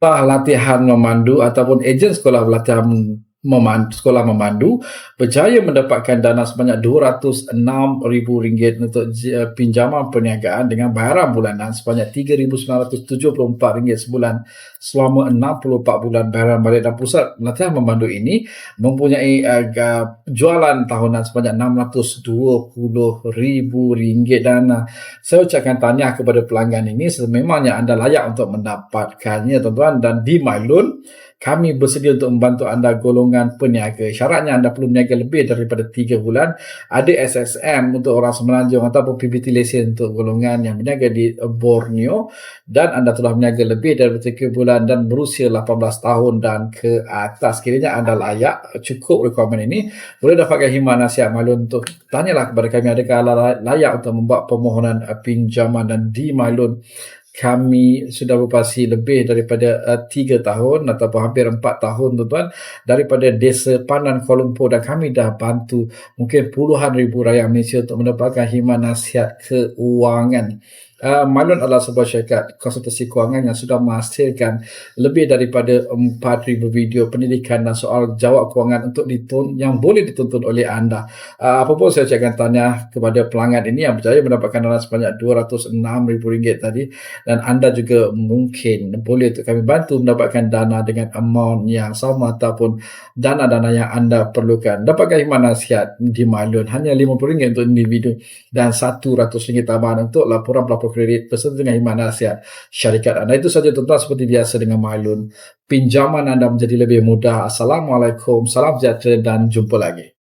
sekolah latihan memandu ataupun ejen sekolah latihan memandu, sekolah memandu berjaya mendapatkan dana sebanyak RM206,000 untuk j- pinjaman perniagaan dengan bayaran bulanan sebanyak RM3,974 sebulan selama 64 bulan bayaran balik. Dan pusat latihan memandu ini mempunyai uh, jualan tahunan sebanyak RM620,000 dan uh, saya ucapkan tahniah kepada pelanggan ini sememangnya anda layak untuk mendapatkannya tuan-tuan. Dan di MyLoan kami bersedia untuk membantu anda golongan peniaga. Syaratnya anda perlu meniaga lebih daripada 3 bulan. Ada SSM untuk orang semenanjung ataupun PBT lesen untuk golongan yang meniaga di Borneo. Dan anda telah meniaga lebih daripada 3 bulan dan berusia 18 tahun dan ke atas. Kiranya anda layak cukup rekomen ini. Boleh dapatkan himan nasihat malu untuk tanyalah kepada kami adakah layak untuk membuat permohonan pinjaman dan di MyLoan kami sudah berpasi lebih daripada uh, tiga tahun ataupun hampir empat tahun tuan-tuan daripada desa Panan Kuala Lumpur dan kami dah bantu mungkin puluhan ribu rakyat Malaysia untuk mendapatkan himan nasihat keuangan. Uh, Malun adalah sebuah syarikat konsultasi kewangan yang sudah menghasilkan lebih daripada 4,000 video pendidikan dan soal jawab kewangan untuk ditun yang boleh ditonton oleh anda. Uh, apa pun saya ucapkan tanya kepada pelanggan ini yang berjaya mendapatkan dana sebanyak RM206,000 tadi dan anda juga mungkin boleh untuk kami bantu mendapatkan dana dengan amount yang sama ataupun dana-dana yang anda perlukan. Dapatkan himan nasihat di Malun hanya RM50 untuk individu dan RM100 tambahan untuk laporan pelapor kredit beserta dengan iman nasihat syarikat anda. Itu saja tuan-tuan seperti biasa dengan Mailun. Pinjaman anda menjadi lebih mudah. Assalamualaikum, salam sejahtera dan jumpa lagi.